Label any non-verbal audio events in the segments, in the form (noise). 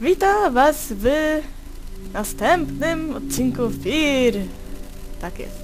Witam was w następnym odcinku FIR. Tak jest.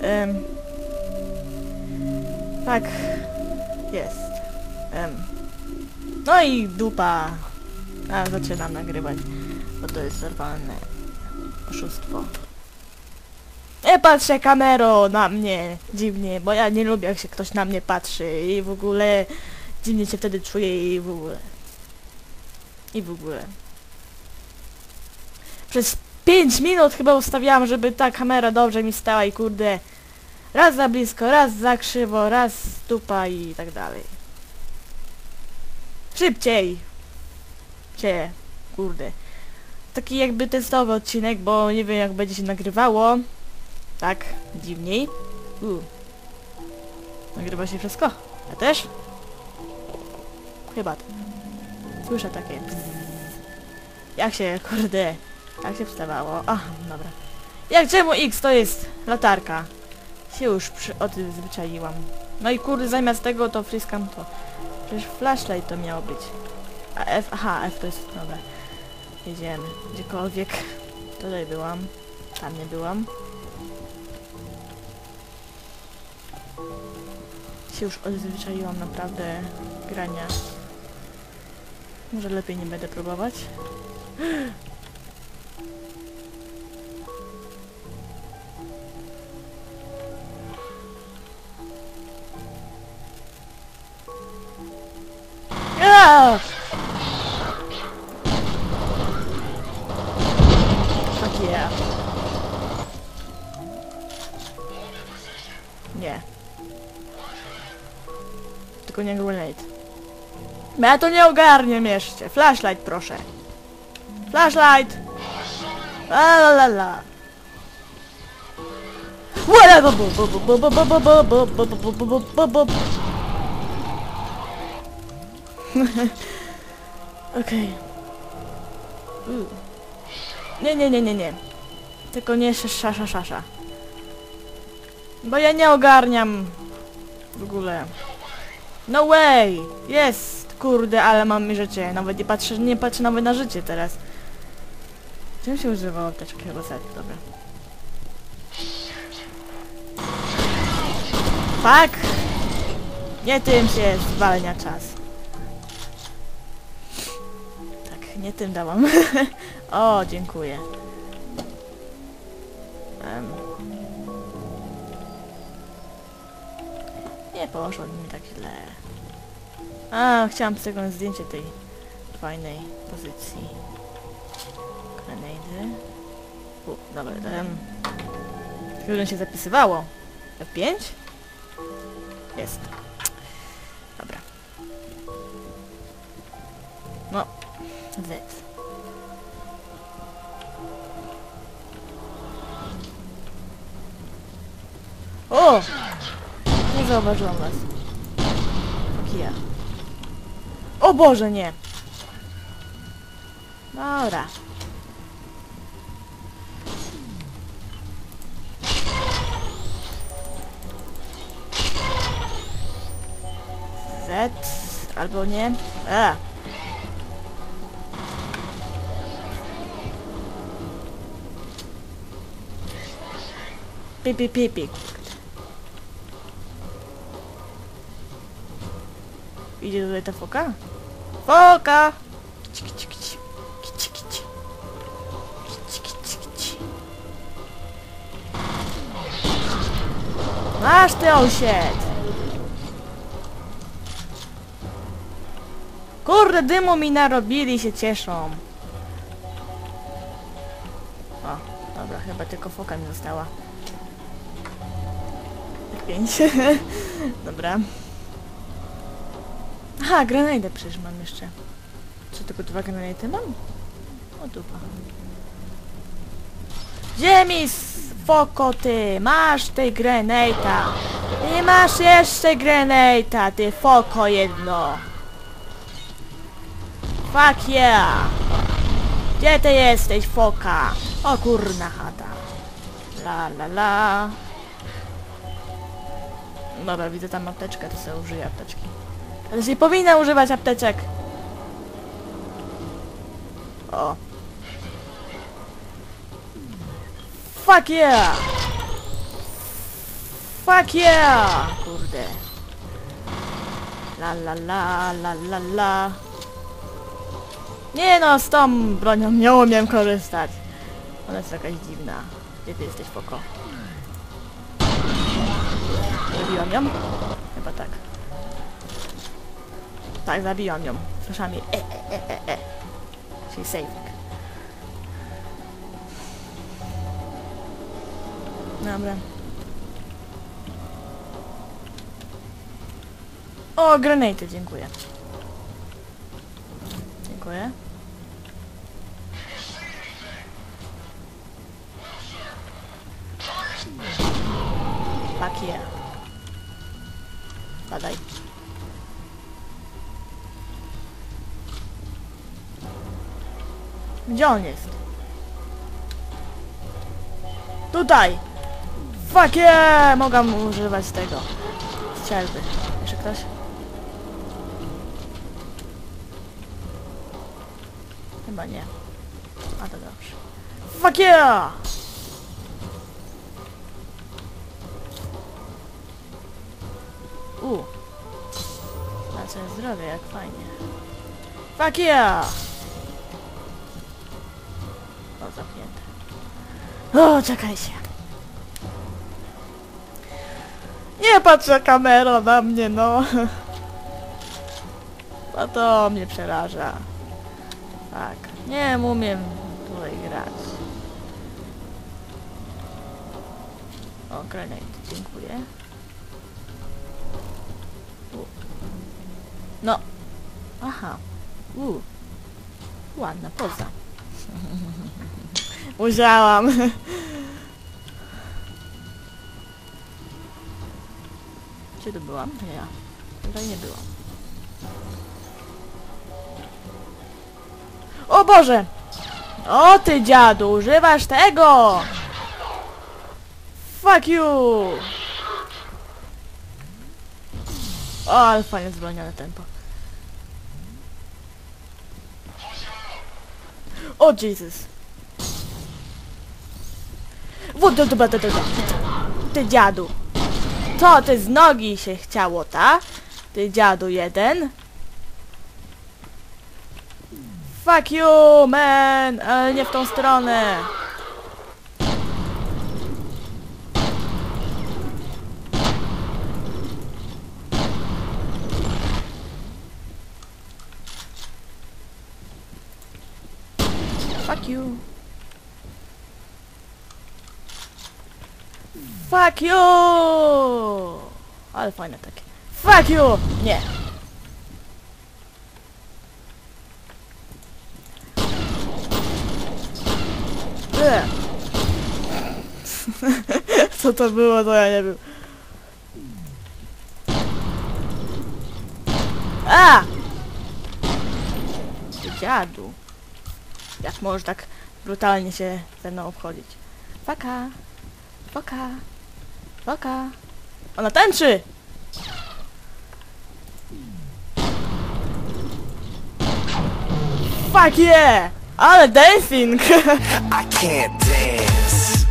Em, tak, jest. Em, no i dupa. A, zaczynam nagrywać, bo to jest normalne oszustwo. Nie patrzę kamero na mnie dziwnie, bo ja nie lubię jak się ktoś na mnie patrzy i w ogóle dziwnie się wtedy czuję i w ogóle. I w ogóle. Przez 5 minut chyba ustawiałam, żeby ta kamera dobrze mi stała i kurde. Raz za blisko, raz za krzywo, raz stupa i tak dalej. Szybciej! Cie, kurde. Taki jakby testowy odcinek, bo nie wiem jak będzie się nagrywało. Tak, dziwniej. U. Nagrywa się wszystko? Ja też? Chyba tak. Słyszę takie. Jak się, kurde, jak się wstawało? A, dobra. Jak czemu X to jest latarka? Się już przy, o tym zwyczaiłam. No i kurde, zamiast tego to friskam to. Przecież flashlight to miało być. A F, aha, F to jest, dobra. Jedziemy, gdziekolwiek. Tutaj byłam, tam nie byłam. Się już odzwyczaiłam naprawdę grania. Może lepiej nie będę próbować. Nie. Tylko nie grenade. Ja to nie ogarnię jeszcze. Flashlight proszę. Flashlight! La la la la. Okej. Nie, nie, nie, nie, nie. Tylko nie szasza, szasza. Bo ja nie ogarniam w ogóle. No way! Jest! Kurde, ale mam życie. Nawet nie patrzę, nie patrzę nawet na życie teraz. Czym się używało apteczki chyba set? Dobra. Fuck! Nie tym się zwalnia czas. Tak, nie tym dałam. (laughs) o, dziękuję. Em. Nie poszło mi tak źle. A, chciałam sobie zdjęcie tej fajnej pozycji. Grenady. U, dobra, um, Chwilę się zapisywało. F5? Jest. Dobra. No. Z. O! Nie zauważyłam was. Yeah. O Boże, nie! Dobra. Z albo nie. A. Pipi pipi. Idzie tutaj ta foka? Foka! Kici. Masz ty osied! Kurde, dymu mi narobili się cieszą. O, dobra, chyba tylko foka mi została. Pięć. (laughs) dobra. Aha, grenade przecież mam jeszcze. Co, tylko dwa grenady mam? O dupa. Ziemi, foko ty! Masz tej grenata! I masz jeszcze grenata, ty foko jedno! Fuck yeah! Gdzie ty jesteś, foka? O kurna chata. La la la. Dobra, widzę tam apteczkę, to sobie użyję apteczki. Ale nie powinna używać apteczek. O. Fuck yeah! Fuck yeah! Kurde. La la la la la la. Nie no, z tą bronią nie umiem korzystać. Ona jest jakaś dziwna. Gdzie ty jesteś, poko? Zabiłam ją? Chyba tak. Tak, zabiłam ją. Jej e, e, e, e, e. She's saving. Dobra. O, granate, dziękuję. Dziękuję. Fuck yeah. Badaj. Gdzie on jest? Tutaj! Fuck yeah! Mogę używać tego. Strzelby. Jeszcze ktoś? Chyba nie. A to dobrze. Fuck yeah! U. Na co zdrowie, jak fajnie. Fuck yeah! Zamknięte. O, czekajcie. Nie patrzę kamero na mnie, no. (laughs) A to mnie przeraża. Tak. Nie umiem tutaj grać. O, granate, dziękuję. No. Aha. U. Ładna poza. (laughs) Musiałam. Gdzie tu byłam? Nie ja. Tutaj nie byłam. O Boże! O ty dziadu, używasz tego! Fuck you! O, ale fajnie zwolnione tempo. O Jesus! The, the, the, the. Ty dziadu! To ty z nogi się chciało, ta? Ty dziadu jeden. Fuck you, man! Ale nie w tą stronę. Fuck you. Fuck you! Ale fajne takie. Fuck you! Nie. (laughs) Co to było, to ja nie wiem. A! Dziadu. Jak możesz tak brutalnie się ze mną obchodzić? Faka. Faka. Faka. Ona tańczy! Fuck yeah! Ale dancing! (laughs) I can't dance.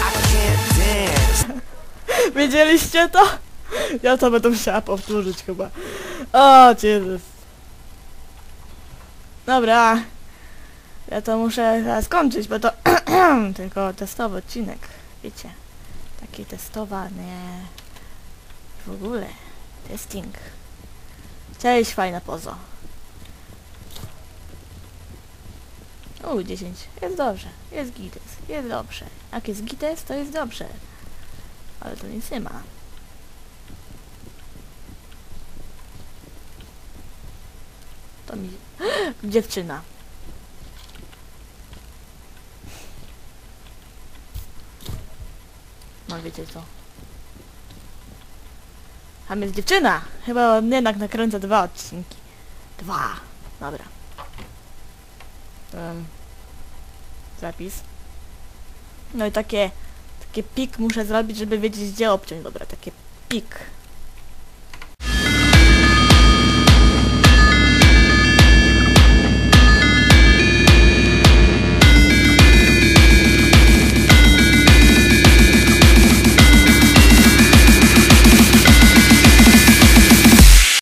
I can't dance. Wiedzieliście to? Ja to będę musiała powtórzyć chyba. O, Jezus. Dobra. Ja to muszę zaraz skończyć, bo to (clears throat) tylko testowy odcinek. Wiecie. Taki testowany. W ogóle. Testing. Cześć, fajna pozo. U, 10. Jest dobrze. Jest gites. Jest dobrze. Jak jest gites, to jest dobrze. Ale to nic nie ma. To mi... (gasps) Dziewczyna. No wiecie co. Tam jest dziewczyna! Chyba on jednak nakręca dwa odcinki. Dwa. Dobra. Um, zapis. No i takie... Takie pik muszę zrobić, żeby wiedzieć gdzie obciąć. Dobra, takie pik.